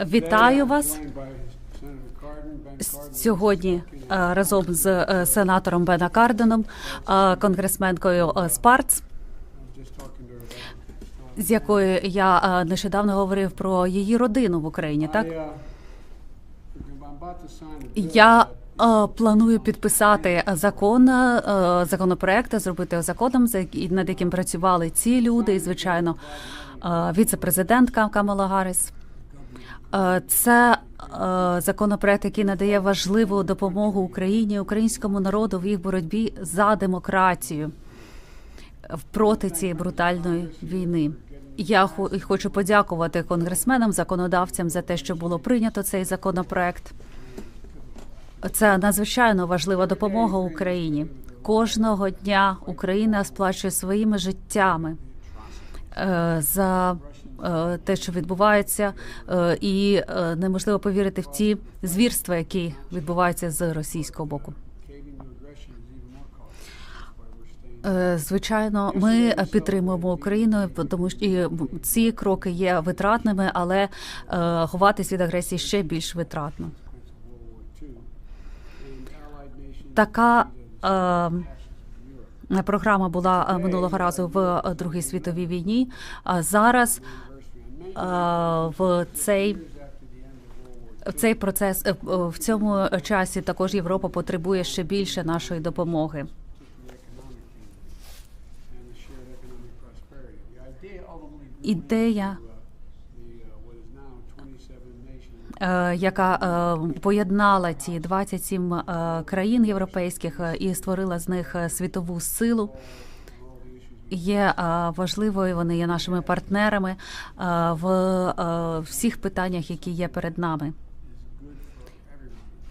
Вітаю вас сьогодні е, разом з е, сенатором Бена Карденом, е, конгресменкою Спарц, з якою я нещодавно говорив про її родину в Україні. Так я планую підписати закон, е, законопроект, зробити законом, над яким працювали ці люди, і звичайно, е, віце-президентка Камала Гарріс. Е, Це е, законопроект, який надає важливу допомогу Україні, українському народу в їх боротьбі за демократію е, проти цієї брутальної війни. Я хо- хочу подякувати конгресменам, законодавцям за те, що було прийнято цей законопроект. Це надзвичайно важлива допомога Україні. Кожного дня Україна сплачує своїми життями е, за е, те, що відбувається, е, і неможливо повірити в ті звірства, які відбуваються з російського боку. Звичайно, ми підтримуємо Україну, тому що ці кроки є витратними, але ховатись від агресії ще більш витратно. Така е, програма була е, минулого разу в е, Другій світовій війні. А зараз в цей в цей процес в цьому часі також Європа потребує ще більше нашої допомоги. Ідея, яка е, поєднала ці 27 е, країн європейських е, і створила з них е, світову силу. Є е, важливою. Вони є нашими партнерами е, в е, всіх питаннях, які є перед нами.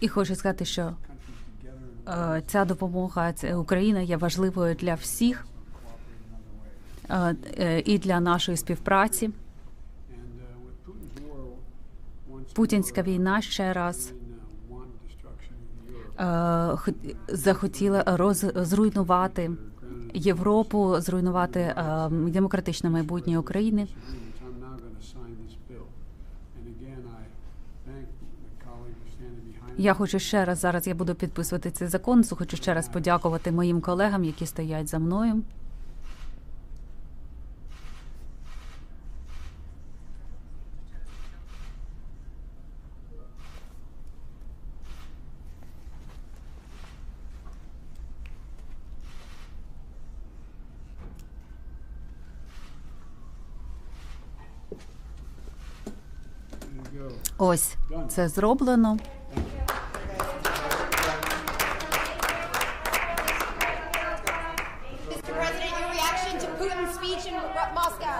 І хочу сказати, що е, ця допомога Україна є важливою для всіх е, е, і для нашої співпраці. Путінська війна ще раз е, захотіла роз, зруйнувати Європу, зруйнувати е, демократичне майбутнє України. Я хочу ще раз зараз. Я буду підписувати цей закон. Хочу ще раз подякувати моїм колегам, які стоять за мною. Ось це зроблено. Moscow.